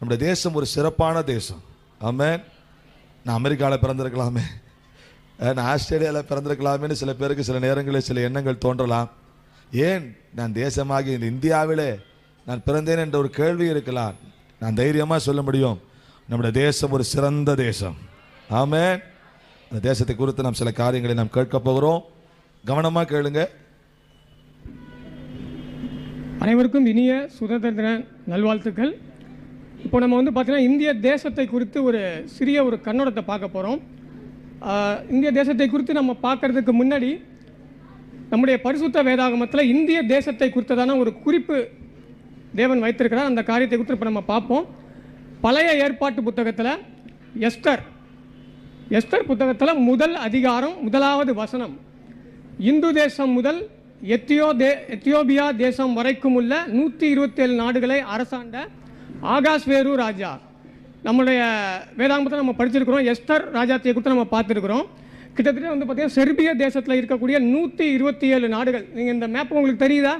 நம்முடைய தேசம் ஒரு சிறப்பான தேசம். ஆமென். நான் அமெரிக்காவில் பிறந்திருக்கலாமே. நான் ஆஸ்திரேலியாவில் பிறந்திருக்கலாமேன்னு சில பேருக்கு சில நேரங்களில் சில எண்ணங்கள் தோன்றலாம். ஏன்? நான் தேசமாகி இந்த இந்தியாவிலே நான் பிறந்தேன் என்ற ஒரு கேள்வி இருக்கலாம். நான் தைரியமாக சொல்ல முடியும். நம்முடைய தேசம் ஒரு சிறந்த தேசம். ஆமே அந்த தேசத்தை குறித்து நாம் சில காரியங்களை நாம் கேட்க போகிறோம். கவனமாக கேளுங்க. அனைவருக்கும் இனிய சுதந்திர தின நல்வாழ்த்துக்கள். இப்போ நம்ம வந்து பார்த்தீங்கன்னா இந்திய தேசத்தை குறித்து ஒரு சிறிய ஒரு கண்ணோட்டத்தை பார்க்க போகிறோம் இந்திய தேசத்தை குறித்து நம்ம பார்க்கறதுக்கு முன்னாடி நம்முடைய பரிசுத்த வேதாகமத்தில் இந்திய தேசத்தை குறித்ததான ஒரு குறிப்பு தேவன் வைத்திருக்கிறார். அந்த காரியத்தை குறித்து இப்போ நம்ம பார்ப்போம். பழைய ஏற்பாட்டு புத்தகத்தில் எஸ்டர் எஸ்டர் புத்தகத்தில் முதல் அதிகாரம் முதலாவது வசனம். இந்து தேசம் முதல் எத்தியோ தே எத்தியோபியா தேசம் வரைக்கும் உள்ள நூற்றி இருபத்தேழு நாடுகளை அரசாண்ட ஆகாஷ் வேறு ராஜா. நம்மளுடைய வேதாங்கத்தை நம்ம படிச்சிருக்கிறோம். எஸ்தர் ராஜாத்தியை கொடுத்து நம்ம பார்த்துருக்குறோம். கிட்டத்தட்ட வந்து பார்த்தீங்கன்னா செர்பிய தேசத்தில் இருக்கக்கூடிய நூற்றி இருபத்தி ஏழு நாடுகள். நீங்கள் இந்த மேப் உங்களுக்கு தெரியுதா?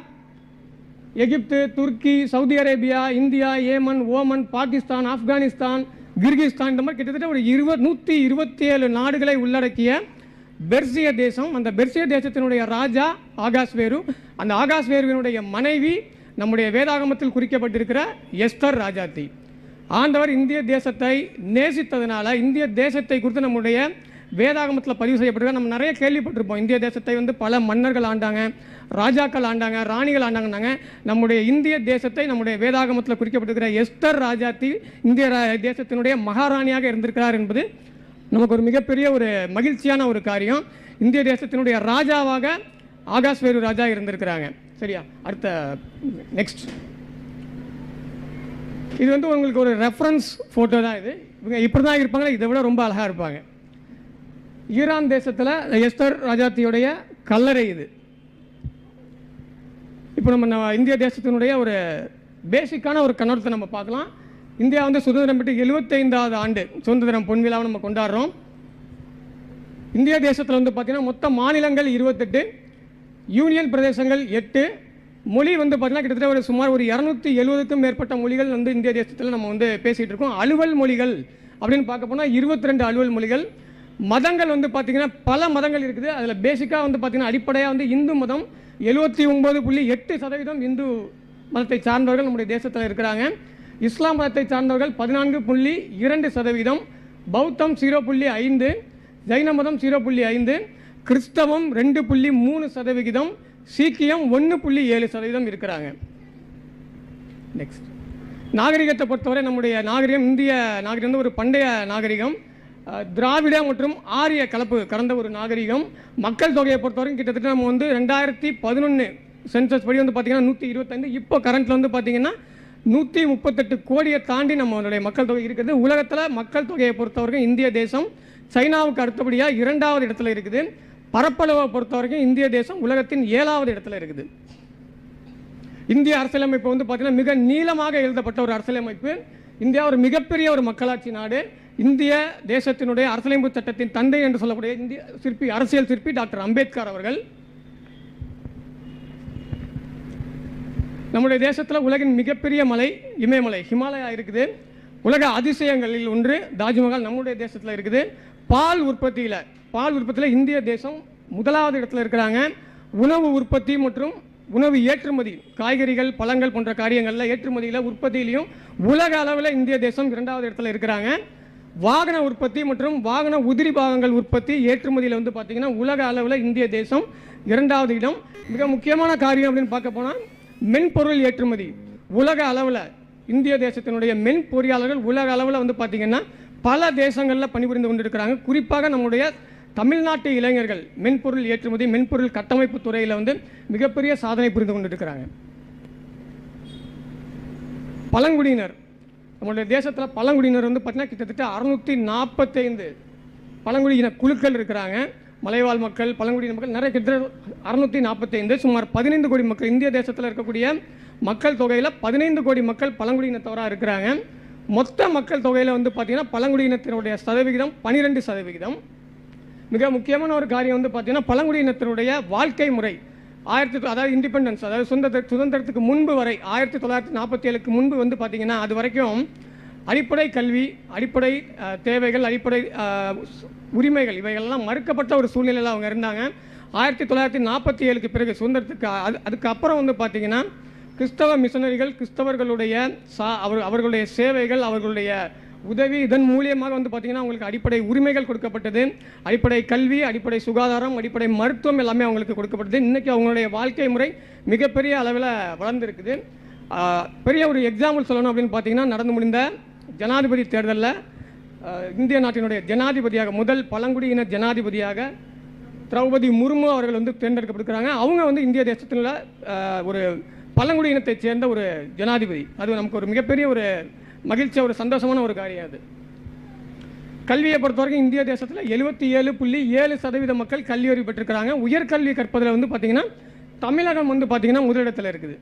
Egypt Turkey Saudi Arabia India Yemen Oman Pakistan Afghanistan Kyrgyzstan இந்த மாதிரி கிட்டத்தட்ட ஒரு இருபது நூற்றி இருபத்தி ஏழு நாடுகளை உள்ளடக்கிய பெர்சிய தேசம். அந்த பெர்சிய தேசத்தினுடைய ராஜா ஆகாஷ் வேரு அந்த ஆகாஷ் வேருவினுடைய மனைவி நம்முடைய வேதாகமத்தில் குறிக்கப்பட்டிருக்கிற எஸ்தர் ராஜாத்தி. ஆண்டவர் இந்திய தேசத்தை நேசித்ததுனால இந்திய தேசத்தை குறித்து நம்முடைய வேதாகமத்தில் பதிவு செய்யப்பட்டிருக்க நம்ம நிறைய கேள்விப்பட்டிருப்போம். இந்திய தேசத்தை வந்து பல மன்னர்கள் ஆண்டாங்க ராஜாக்கள் ஆண்டாங்க ராணிகள் ஆண்டாங்கன்னாங்க. நம்முடைய இந்திய தேசத்தை நம்முடைய வேதாகமத்தில் குறிக்கப்பட்டிருக்கிற எஸ்தர் ராஜாத்தி இந்திய ரா- தேசத்தினுடைய மகாராணியாக இருந்திருக்கிறார் என்பது நமக்கு ஒரு மிகப்பெரிய ஒரு மகிழ்ச்சியான ஒரு காரியம். இந்திய தேசத்தினுடைய ராஜாவாக ஆகாஸ்வேரு ராஜா இருந்திருக்கிறாங்க. சரியா? அடுத்த நெக்ஸ்ட் இது வந்து உங்களுக்கு ஒரு ரெஃபரன்ஸ் ஃபோட்டோ தான் இது. இவங்க இப்படி தான் இருப்பாங்க இதை விட ரொம்ப அழகாக இருப்பாங்க. ஈரான் தேசத்தில் எஸ்தர் ராஜாத்தியுடைய கல்லறை இது. இப்போ நம்ம நம்ம இந்திய தேசத்தினுடைய ஒரு பேசிக்கான ஒரு கண்ணோட்டத்தை நம்ம பார்க்கலாம். இந்தியா வந்து சுதந்திரம் பெற்று எழுபத்தைந்தாவது ஆண்டு சுதந்திரம் பொன்விழாவை நம்ம கொண்டாடுறோம். இந்திய தேசத்தில் வந்து பார்த்திங்கன்னா மொத்த மாநிலங்கள் இருபத்தெட்டு யூனியன் பிரதேசங்கள் எட்டு. மொழி வந்து பார்த்தீங்கன்னா கிட்டத்தட்ட ஒரு சுமார் ஒரு இரநூத்தி எழுபதுக்கும் மேற்பட்ட மொழிகள் வந்து இந்திய தேசத்தில் நம்ம வந்து பேசிகிட்டு இருக்கோம். அலுவல் மொழிகள் அப்படின்னு பார்க்க போனால் இருபத்தி ரெண்டு அலுவல் மொழிகள். மதங்கள் வந்து பார்த்திங்கன்னா பல மதங்கள் இருக்குது. அதில் பேசிக்காக வந்து பார்த்திங்கன்னா அடிப்படையாக வந்து இந்து மதம் எழுபத்தி ஒம்பது புள்ளி எட்டு சதவீதம் இந்து மதத்தை சார்ந்தவர்கள் நம்முடைய தேசத்தில் இருக்கிறாங்க. இஸ்லாம் மதத்தை சார்ந்தவர்கள் பதினான்கு புள்ளி இரண்டு சதவீதம். பௌத்தம் ஜீரோ புள்ளி ஐந்து. ஜைன மதம் ஜீரோ புள்ளி ஐந்து. கிறிஸ்தவம் ரெண்டு புள்ளி மூணு சதவிகிதம் சீக்கியம் ஒன்று புள்ளி ஏழு சதவீதம் இருக்கிறாங்க. நெக்ஸ்ட் நாகரிகத்தை பொறுத்தவரை நம்முடைய நாகரிகம் இந்திய நாகரிகம் வந்து ஒரு பண்டைய நாகரிகம். திராவிட மற்றும் ஆரிய கலப்பு கலந்த ஒரு நாகரிகம். மக்கள் தொகையை பொறுத்தவரைக்கும் கிட்டத்தட்ட நம்ம வந்து ரெண்டாயிரத்தி பதினொன்று சென்சஸ் படி வந்து பார்த்திங்கன்னா நூற்றி இருபத்தைந்து இப்போ கரண்ட்டில் வந்து பார்த்திங்கன்னா நூற்றி முப்பத்தெட்டு கோடியை தாண்டி நம்மளுடைய மக்கள் தொகை இருக்குது. உலகத்தில் மக்கள் தொகையை பொறுத்தவரைக்கும் இந்திய தேசம் சைனாவுக்கு அடுத்தபடியாக இரண்டாவது இடத்துல இருக்குது. பரப்பளவை பொறுத்தவரைக்கும் இந்திய தேசம் உலகத்தின் ஏழாவது இடத்துல இருக்குது. இந்திய அரசியலமைப்பு வந்து பார்த்தீங்கன்னா மிக நீளமாக எழுதப்பட்ட ஒரு அரசியலமைப்பு. இந்தியா ஒரு மிகப்பெரிய ஒரு மக்களாட்சி நாடு. இந்திய தேசத்தினுடைய அரசியலமைப்பு சட்டத்தின் தந்தை என்று சொல்லக்கூடிய இந்திய சிற்பி அரசியல் சிற்பி டாக்டர் அம்பேத்கர் அவர்கள். நம்முடைய தேசத்தில் உலகின் மிகப்பெரிய மலை இமயமலை ஹிமாலயா இருக்குது. உலக அதிசயங்களில் ஒன்று தாஜ்மஹால் நம்முடைய தேசத்தில் இருக்குது. பால் உற்பத்தியில் பால் உற்பத்தியில் இந்திய தேசம் முதலாவது இடத்துல இருக்கிறாங்க. உணவு உற்பத்தி மற்றும் உணவு ஏற்றுமதி காய்கறிகள் பழங்கள் போன்ற காரியங்களில் ஏற்றுமதியில் உற்பத்தியிலையும் உலக அளவில் இந்திய தேசம் இரண்டாவது இடத்துல இருக்கிறாங்க. வாகன உற்பத்தி மற்றும் வாகன உதிரி பாகங்கள் உற்பத்தி ஏற்றுமதியில் வந்து பார்த்தீங்கன்னா உலக அளவில் இந்திய தேசம் இரண்டாவது இடம். மிக முக்கியமான காரியம் அப்படின்னு பார்க்க போனால் மென்பொருள் ஏற்றுமதி. உலக அளவில் இந்திய தேசத்தினுடைய மென் பொறியாளர்கள் உலக அளவில் வந்து பார்த்திங்கன்னா பல தேசங்களில் பணிபுரிந்து கொண்டிருக்கிறாங்க. குறிப்பாக நம்முடைய தமிழ்நாட்டு இளைஞர்கள் மென்பொருள் ஏற்றுமதி மென்பொருள் கட்டமைப்பு துறையில் வந்து மிகப்பெரிய சாதனை புரிந்து கொண்டிருக்கிறாங்க. பழங்குடியினர் நம்மளுடைய தேசத்தில் பழங்குடியினர் வந்து பார்த்தீங்கன்னா கிட்டத்தட்ட அறுநூற்றி நாற்பத்தைந்து பழங்குடியின குழுக்கள் இருக்கிறாங்க. மலைவாழ் மக்கள் பழங்குடியின மக்கள் நிறைய கிட்டத்தட்ட அறுநூற்றி நாற்பத்தைந்து சுமார் பதினைந்து கோடி மக்கள் இந்திய தேசத்தில் இருக்கக்கூடிய மக்கள் தொகையில் பதினைந்து கோடி மக்கள் பழங்குடியினத்தவராக இருக்கிறாங்க. மொத்த மக்கள் தொகையில் வந்து பார்த்திங்கன்னா பழங்குடியினத்தினுடைய சதவிகிதம் பனிரெண்டு சதவிகிதம். மிக முக்கியமான ஒரு காரியம் வந்து பார்த்தீங்கன்னா பழங்குடியினத்தினுடைய வாழ்க்கை முறை. ஆயிரத்தி அதாவது இண்டிபெண்டன்ஸ் அதாவது சுதந்திர சுதந்திரத்துக்கு முன்பு வரை ஆயிரத்தி தொள்ளாயிரத்தி நாற்பத்தி ஏழுக்கு முன்பு வந்து பார்த்தீங்கன்னா அது வரைக்கும் அடிப்படை கல்வி அடிப்படை தேவைகள் அடிப்படை உரிமைகள் இவைகள்லாம் மறுக்கப்பட்ட ஒரு சூழ்நிலையில் அவங்க இருந்தாங்க. ஆயிரத்தி தொள்ளாயிரத்தி நாற்பத்தி ஏழுக்கு பிறகு சுதந்திரத்துக்கு அது அதுக்கப்புறம் வந்து பார்த்திங்கன்னா கிறிஸ்தவ மிஷனரிகள் கிறிஸ்தவர்களுடைய சா அவர் அவர்களுடைய சேவைகள் அவர்களுடைய உதவி இதன் மூலியமாக வந்து பார்த்திங்கன்னா அவங்களுக்கு அடிப்படை உரிமைகள் கொடுக்கப்பட்டது. அடிப்படை கல்வி அடிப்படை சுகாதாரம் அடிப்படை மருத்துவம் எல்லாமே அவங்களுக்கு கொடுக்கப்பட்டது. இன்றைக்கி அவங்களுடைய வாழ்க்கை முறை மிகப்பெரிய அளவில் வளர்ந்துருக்குது. பெரிய ஒரு எக்ஸாம்பிள் சொல்லணும் அப்படின்னு பார்த்தீங்கன்னா நடந்து முடிந்த ஜனாதிபதி தேர்தலில் இந்திய நாட்டினுடைய ஜனாதிபதியாக முதல் பழங்குடியின ஜனாதிபதியாக திரௌபதி முர்மு அவர்கள் வந்து தேர்ந்தெடுக்கப்பட்டிருக்கிறாங்க. அவங்க வந்து இந்திய தேசத்தில் ஒரு பழங்குடி இனத்தை சேர்ந்த ஒரு ஜனாதிபதி. அது நமக்கு ஒரு மிகப்பெரிய ஒரு மகிழ்ச்சியாக ஒரு சந்தோஷமான ஒரு காரியம் அது. கல்வியை பொறுத்த வரைக்கும் இந்திய தேசத்தில் எழுபத்தி ஏழு புள்ளி ஏழு சதவீத மக்கள் கல்வி அறிவு பெற்றிருக்கிறாங்க. உயர்கல்வி கற்பதில் வந்து பார்த்தீங்கன்னா தமிழகம் வந்து பார்த்தீங்கன்னா முதலிடத்தில் இருக்குது.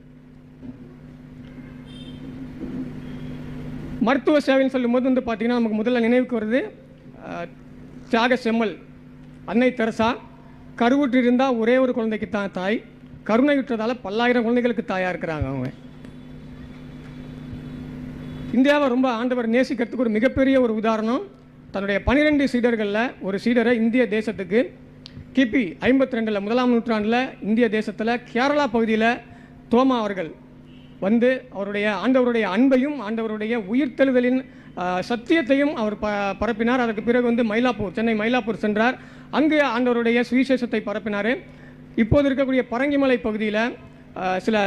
மருத்துவ சேவைன்னு சொல்லும்போது வந்து பார்த்தீங்கன்னா நமக்கு முதல்ல நினைவுக்கு வருது தியாக செம்மல் அன்னை தெரசா. கருவுற்று இருந்தால் ஒரே ஒரு குழந்தைக்கு தான் தாய். கருணையுற்றதால் பல்லாயிரம் குழந்தைகளுக்கு தாயாக இருக்கிறாங்க அவங்க. இந்தியாவை ரொம்ப ஆண்டவர் நேசிக்கிறதுக்கு ஒரு மிகப்பெரிய ஒரு உதாரணம். தன்னுடைய பனிரெண்டு சீடர்களில் ஒரு சீடரை இந்திய தேசத்துக்கு கிபி ஐம்பத்தி ரெண்டில் முதலாம் நூற்றாண்டில் இந்திய தேசத்தில் கேரளா பகுதியில் தோமா அவர்கள் வந்து அவருடைய ஆண்டவருடைய அன்பையும் ஆண்டவருடைய உயிர்த்தெழுதலின் சத்தியத்தையும் அவர் ப பரப்பினார். அதற்கு பிறகு வந்து மயிலாப்பூர் சென்னை மயிலாப்பூர் சென்றார். அங்கு ஆண்டவருடைய சுவிசேஷத்தை பரப்பினார். இப்போது இருக்கக்கூடிய பரங்கிமலை பகுதியில் சில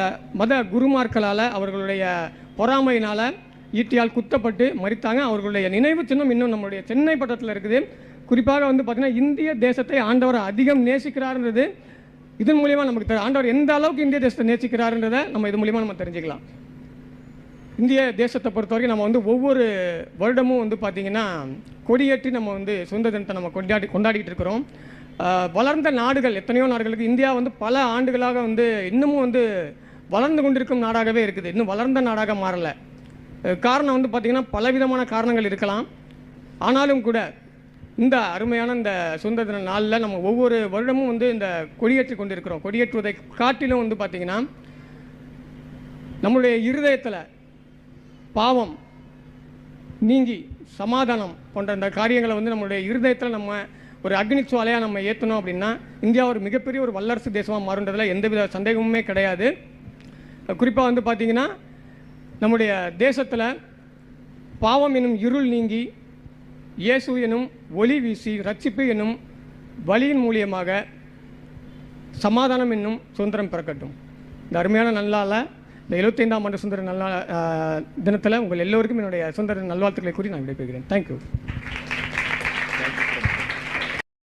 மத குருமார்களால் அவர்களுடைய பொறாமையினால் ஈட்டியால் குத்தப்பட்டு மறித்தாங்க. அவர்களுடைய நினைவு சின்னம் இன்னும் நம்மளுடைய சென்னை பட்டத்தில் இருக்குது. குறிப்பாக வந்து பார்த்திங்கன்னா இந்திய தேசத்தை ஆண்டவர் அதிகம் நேசிக்கிறார்ன்றது. இதன் மூலியமாக நமக்கு ஆண்டவர் எந்த அளவுக்கு இந்திய தேசத்தை நேசிக்கிறாருன்றதை நம்ம இது மூலியமாக நம்ம தெரிஞ்சுக்கலாம். இந்திய தேசத்தை பொறுத்த வரைக்கும் நம்ம வந்து ஒவ்வொரு வருடமும் வந்து பார்த்திங்கன்னா கொடியேற்றி நம்ம வந்து சுதந்திர தினத்தை நம்ம கொண்டாடி கொண்டாடிக்கிட்டு இருக்கிறோம். வளர்ந்த நாடுகள் எத்தனையோ நாடுகளுக்கு இந்தியா வந்து பல ஆண்டுகளாக வந்து இன்னமும் வந்து வளர்ந்து கொண்டிருக்கும் நாடாகவே இருக்குது. இன்னும் வளர்ந்த நாடாக மாறலை. காரணம் வந்து பார்த்திங்கன்னா பலவிதமான காரணங்கள் இருக்கலாம். ஆனாலும் கூட இந்த அருமையான இந்த சுதந்திர தின நாளில் நம்ம ஒவ்வொரு வருடமும் வந்து இந்த கொடியேற்றி கொண்டிருக்கிறோம். கொடியேற்றுவதை காட்டிலும் வந்து பார்த்திங்கன்னா நம்மளுடைய இருதயத்தில் பாவம் நீங்கி சமாதானம் போன்ற இந்த காரியங்களை வந்து நம்மளுடைய இருதயத்தில் நம்ம ஒரு அக்னி சுவாலையாக நம்ம ஏற்றணும் அப்படின்னா இந்தியா ஒரு மிகப்பெரிய ஒரு வல்லரசு தேசமாக மாறுன்றதில் எந்தவித சந்தேகமுமே கிடையாது. குறிப்பாக வந்து பார்த்திங்கன்னா நம்முடைய தேசத்தில் பாவம் எனும் இருள் நீங்கி இயேசு எனும் ஒளி வீசி ரட்சிப்பு எனும் வழியின் மூலியமாக சமாதானம் என்னும் சுதந்திரம் பிறக்கட்டும். இந்த அருமையான நல்லால இந்த எழுபத்தைந்தாம் ஆண்டு சுதந்திர நல்லா தினத்தில் உங்கள் எல்லோருக்கும் என்னுடைய சுதந்திர நல்வாழ்த்துக்களை கூறி நான் விடைபெறுகிறேன். தேங்க்யூ